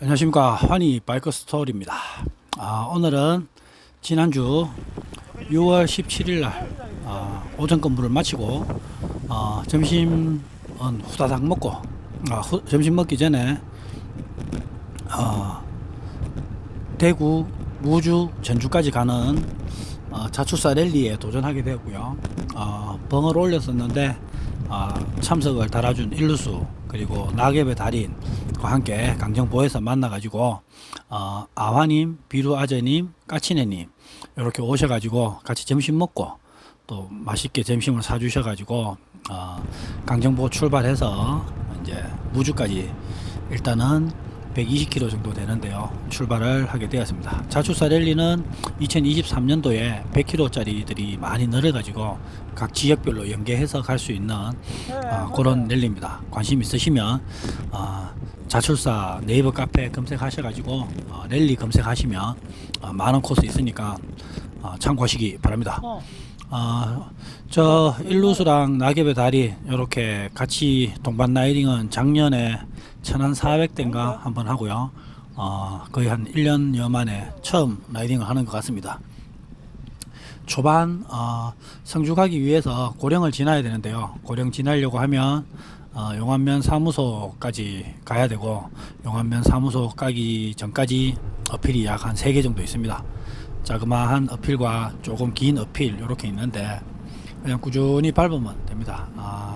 안녕하십니까 환희 바이크 스토리입니다. 아, 오늘은 지난주 6월 17일 날 아, 오전 근무를 마치고 어, 점심은 후다닥 먹고 아, 후- 점심 먹기 전에 어, 대구, 무주, 전주까지 가는 어, 자출사 랠리에 도전하게 되었고요. 어, 벙을 올렸었는데 어, 참석을 달아준 일루수 그리고 낙엽의 달인과 함께 강정보에서 만나가지고 어, 아화님, 비루 아재님, 까치네님 이렇게 오셔가지고 같이 점심 먹고 또 맛있게 점심을 사주셔가지고 어, 강정보 출발해서 이제 무주까지 일단은 120km 정도 되는데요. 출발을 하게 되었습니다. 자출사 랠리는 2023년도에 100km짜리들이 많이 늘어가지고 각 지역별로 연계해서 갈 수 있는 어, 그런 랠리입니다. 관심 있으시면 어, 자출사 네이버 카페 검색하셔가지고 어, 랠리 검색하시면 어, 많은 코스 있으니까 어, 참고하시기 바랍니다. 어, 저 일루수랑 낙엽의 다리 이렇게 같이 동반 라이딩은 작년에 천안 400대인가 한번 하고요. 어, 거의 한 1년여 만에 처음 라이딩을 하는 것 같습니다. 초반 어, 성주 가기 위해서 고령을 지나야 되는데요. 고령 지나려고 하면 어, 용안면 사무소까지 가야 되고 용안면 사무소 가기 전까지 어필이 약 한 3개 정도 있습니다. 자그마한 어필과 조금 긴 어필 이렇게 있는데 그냥 꾸준히 밟으면 됩니다.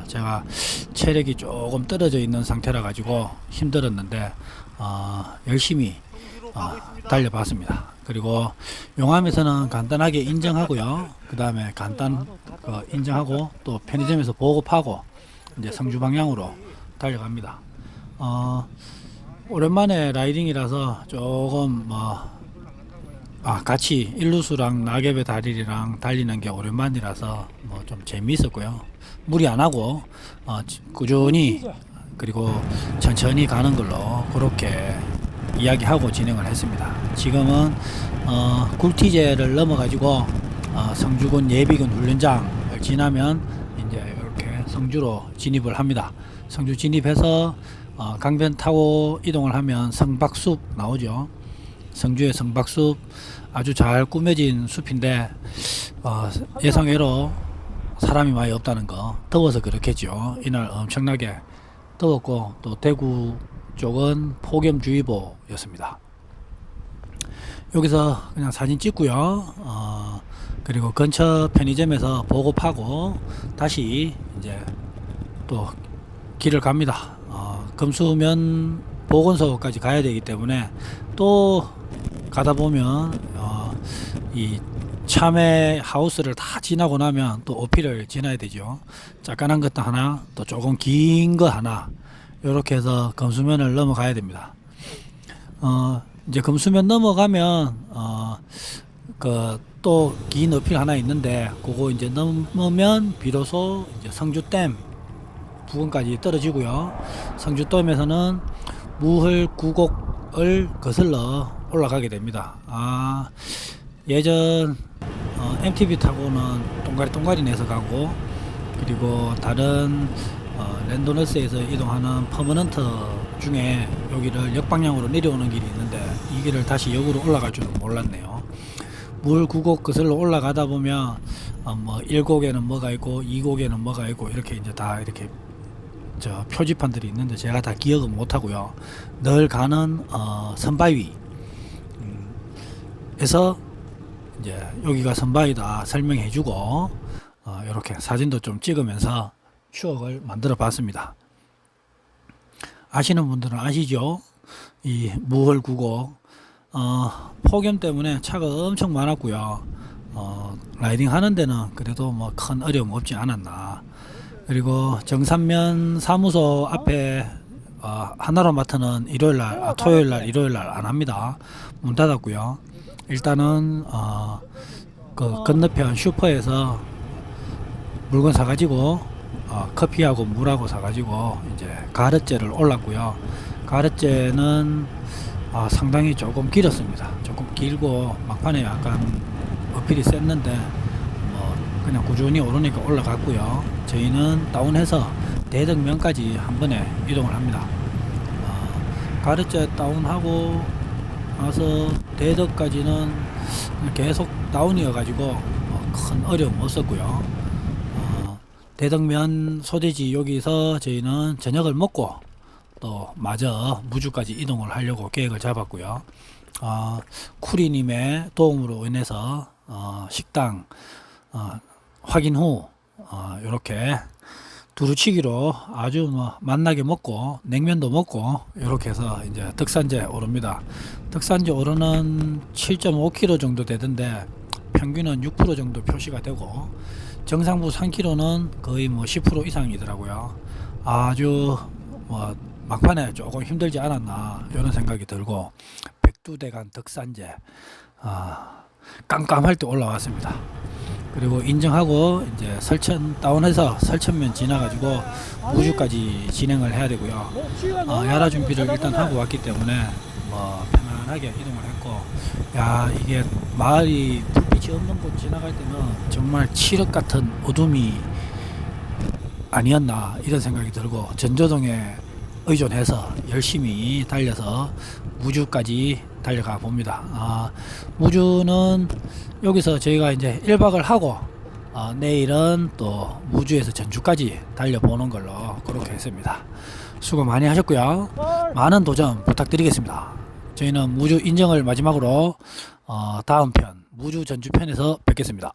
아, 제가 체력이 조금 떨어져 있는 상태라 가지고 힘들었는데 어, 열심히 어, 달려봤습니다. 그리고 용암에서는 간단하게 인정하고요. 그 다음에 간단 어, 인정하고 또 편의점에서 보급하고 이제 성주 방향으로 달려갑니다. 어, 오랜만에 라이딩이라서 조금 뭐 아, 같이 일루수랑 낙엽의 다리랑 달리는 게 오랜만이라서 뭐 좀 재미있었고요. 무리 안 하고 어, 지- 꾸준히 그리고 천천히 가는 걸로 그렇게 이야기하고 진행을 했습니다. 지금은 어, 굴티제를 넘어가지고 어, 성주군 예비군 훈련장을 지나면 이제 이렇게 성주로 진입을 합니다. 성주 진입해서 어, 강변 타고 이동을 하면 성박숲 나오죠. 성주의 성박숲 아주 잘 꾸며진 숲인데 어, 예상외로 사람이 많이 없다는 거 더워서 그렇겠죠. 이날 엄청나게 더웠고 또 대구 쪽은 폭염주의보였습니다. 여기서 그냥 사진 찍고요. 어, 그리고 근처 편의점에서 보급하고 다시 이제 또 길을 갑니다. 어, 금수면 보건소까지 가야 되기 때문에 또 가다 보면 어, 이 참외 하우스를 다 지나고 나면 또 오피를 지나야 되죠. 작간한 것도 하나, 또 조금 긴 거 하나 이렇게 해서 금수면을 넘어가야 됩니다. 어, 이제 금수면 넘어가면 어, 그 또 긴 어필 하나 있는데 그거 이제 넘으면 비로소 이제 성주댐 부근까지 떨어지고요. 성주댐에서는 무흘 구곡을 거슬러 올라가게 됩니다. 아 예전 어, MTB 타고는 동가리 동가리 내서 가고 그리고 다른 어, 랜도너스에서 이동하는 퍼머넌트 중에 여기를 역방향으로 내려오는 길이 있는데 이 길을 다시 역으로 올라갈 줄은 몰랐네요. 물 구곡 거슬러 올라가다 보면 어, 뭐 1곡에는 뭐가 있고 2곡에는 뭐가 있고 이렇게 이제 다 이렇게 저 표지판들이 있는데 제가 다 기억을 못 하고요. 늘 가는 어, 선바위 음, 에서 이제 여기가 선바위다 설명해주고 어, 이렇게 사진도 좀 찍으면서 추억을 만들어 봤습니다. 아시는 분들은 아시죠? 이 무헐구고 어, 폭염 때문에 차가 엄청 많았고요. 어, 라이딩 하는 데는 그래도 뭐 큰 어려움 없지 않았나. 그리고 정산면 사무소 앞에 어, 하나로마트는 일요일 날, 아, 토요일 날, 일요일 날 안 합니다. 문 닫았고요. 일단은 어, 그 건너편 슈퍼에서 물건 사가지고 어, 커피하고 물하고 사가지고 이제 가르째를 올랐고요. 가르째는 아, 상당히 조금 길었습니다. 조금 길고 막판에 약간 어필이 셌는데 뭐 그냥 꾸준히 오르니까 올라갔고요. 저희는 다운해서 대덕면까지 한 번에 이동을 합니다. 어, 가르째 다운하고 나서 대덕까지는 계속 다운이어가지고 뭐큰 어려움 없었고요. 어, 대덕면 소재지 여기서 저희는 저녁을 먹고 또 마저 무주까지 이동을 하려고 계획을 잡았고요. 어, 쿠리님의 도움으로 인해서 어, 식당 어, 확인 후 어, 이렇게 두루치기로 아주 뭐 맛나게 먹고 냉면도 먹고 이렇게 해서 이제 덕산제 오릅니다. 덕산제 오르는 7.5km 정도 되던데 평균은 6% 정도 표시가 되고 정상부 3km는 거의 뭐 10% 이상이더라고요. 아주 뭐 막판에 조금 힘들지 않았나 이런 생각이 들고 백두대간 덕산제 아, 깜깜할 때 올라왔습니다. 그리고 인정하고 이제 설천 다운해서 설천면 지나가지고 우주까지 진행을 해야 되고요. 어, 야라 준비를 일단 하고 왔기 때문에 뭐 편안하게 이동을 했고, 야 이게 마을이 불빛이 없는 곳 지나갈 때는 정말 칠흑 같은 어둠이 아니었나 이런 생각이 들고 전조등에 의존해서 열심히 달려서 무주까지 달려가 봅니다. 아, 무주는 여기서 저희가 이제 1박을 하고 어, 내일은 또 무주에서 전주까지 달려보는 걸로 그렇게 했습니다. 수고 많이 하셨고요. 많은 도전 부탁드리겠습니다. 저희는 무주 인정을 마지막으로 어, 다음 편 무주 전주 편에서 뵙겠습니다.